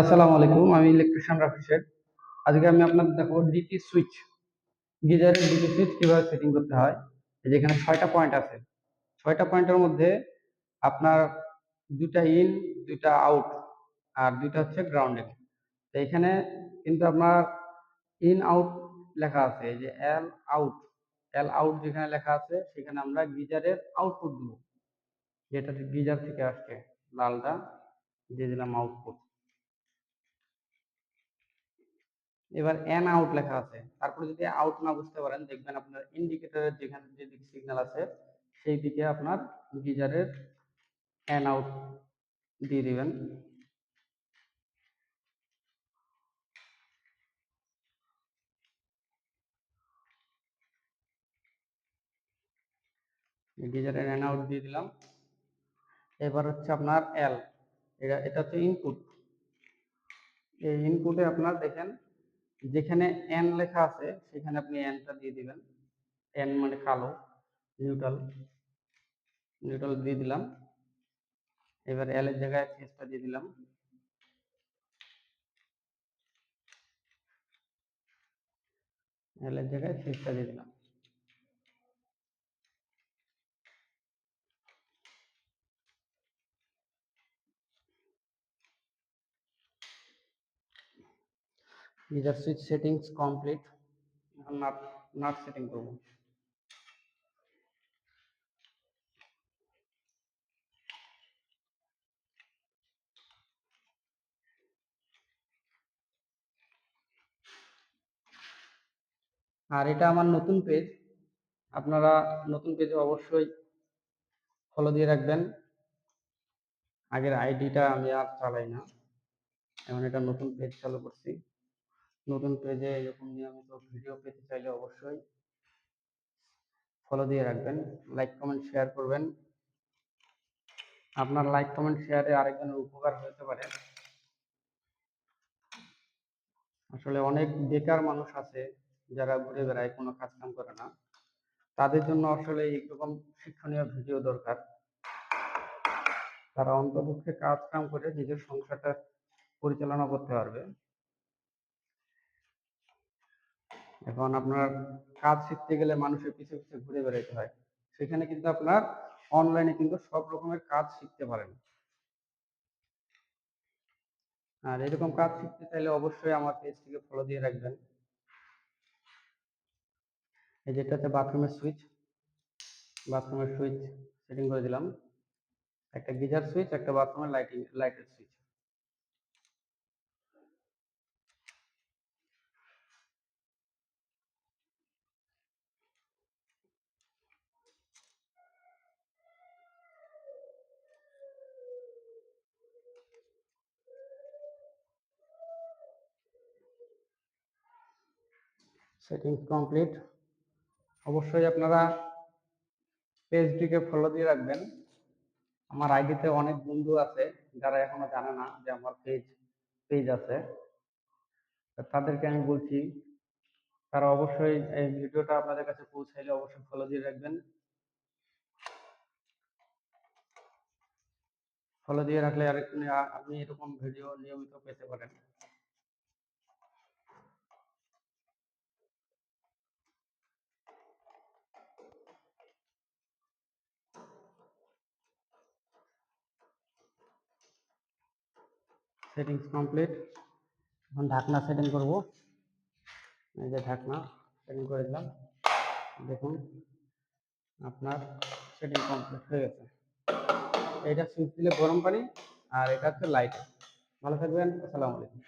আসসালামু আলাইকুম, আমি ইলেকট্রিশিয়ান রাফি শেখ। আজকে আমি আপনাদের দেখাবো ডিপি সুইচ গিজারের ডিপি সুইচ কীভাবে সেটিং করতে হয়? এই যে এখানে ছয়টা পয়েন্ট আছে। ছয়টা পয়েন্টের মধ্যে আপনার দুটা ইন দুটা আউট আর দুইটা হচ্ছে গ্রাউন্ডিং তো এখানে কিন্তু আপনার ইন আউট লেখা আছে। এই যে এল আউট এল আউট যেখানে লেখা আছে, সেখানে আমরা গিজারের আউটপুট দেব। যেটা গিজার থেকে আসছে, লালটা দিয়ে দিলাম আউটপুট এবার এন আউট লেখা আছে। তারপরে যদি আউট না বুঝতে পারেন, দেখবেন আপনার ইন্ডিকেটরের যেখানে, যে যেদিকে সিগন্যাল আছে, সেই দিকে আপনার গিজারের এন আউট দিয়ে দিবেন। গিজারের এন আউট দিয়ে দিলাম। এবার হচ্ছে আপনার এল এটা এটা হচ্ছে ইনপুট এই ইনপুটে আপনার দেখেন যেখানে এন লেখা আছে, সেখানে আপনি এনটা দিয়ে দিবেন। এন মানে কালো নিউট্রাল নিউট্রাল দিয়ে দিলাম। এবার এল এর জায়গায় ফেসটা দিয়ে দিলাম। এল এর জায়গায় ফেসটা দিয়ে দিলাম। গিজার সুইচ সেটিংস কমপ্লিট এখন নাট নাট সেটিং করব। আর এটা আমার নতুন পেজ আপনারা নতুন পেজে অবশ্যই ফলো দিয়ে রাখবেন। আগের আইডিটা আমি আর চালাই না। এখন এটা নতুন পেজ চালু করছি। নতুন পেজে এরকম নিয়মিত ভিডিও পেতে চাইলে অবশ্যই ফলো দিয়ে রাখবেন লাইক কমেন্ট শেয়ার করবেন। আপনার লাইক কমেন্ট শেয়ারে আরেকজনের উপকার হতে পারে। আসলে অনেক বেকার মানুষ আছে যারা ঘুরে বেড়ায়, কোনো কাজ কাম করে না। তাদের জন্য আসলে এইরকম শিক্ষণীয় ভিডিও দরকার। তারা অন্তপক্ষে কাজ কাম করে নিজের সংসারটা পরিচালনা করতে পারবে। এখন আপনার কাজ শিখতে গেলে মানুষের পিছু পিছু ঘুরে বেড়াইতে হয়। সেখানে কিন্তু আপনার অনলাইনে কিন্তু সব রকমের কাজ শিখতে পারেন। আর এরকম কাজ শিখতে চাইলে অবশ্যই আমার পেজটিকে ফলো দিয়ে রাখবেন। এই যেটাতে বাথরুমের সুইচ বাথরুমের সুইচ সেটিং করে দিলাম। একটা গিজার সুইচ একটা বাথরুমের লাইটিং লাইটের সুইচ সেটিংস কমপ্লিট অবশ্যই আপনারা পেজটিকে ফলো দিয়ে রাখবেন। আমার আইডিতে অনেক বন্ধু আছে, যারা এখনও জানে না যে আমার পেজ পেজ আছে। তাদেরকে আমি বলছি, তারা অবশ্যই এই ভিডিওটা আপনাদের কাছে পৌঁছাইলে অবশ্যই ফলো দিয়ে রাখবেন। ফলো দিয়ে রাখলে আর আপনি এরকম ভিডিও নিয়মিত পেতে পারেন। সেটিংস কমপ্লিট এখন ঢাকনা সেটিং করব। এই যে ঢাকনা সেটিং করে দিলাম। দেখুন, আপনার সেটিং কমপ্লিট হয়ে গেছে। এটা সুইচ দিলে গরম পানি, আর এটা হচ্ছে লাইট ভালো থাকবেন, আসসালামু আলাইকুম।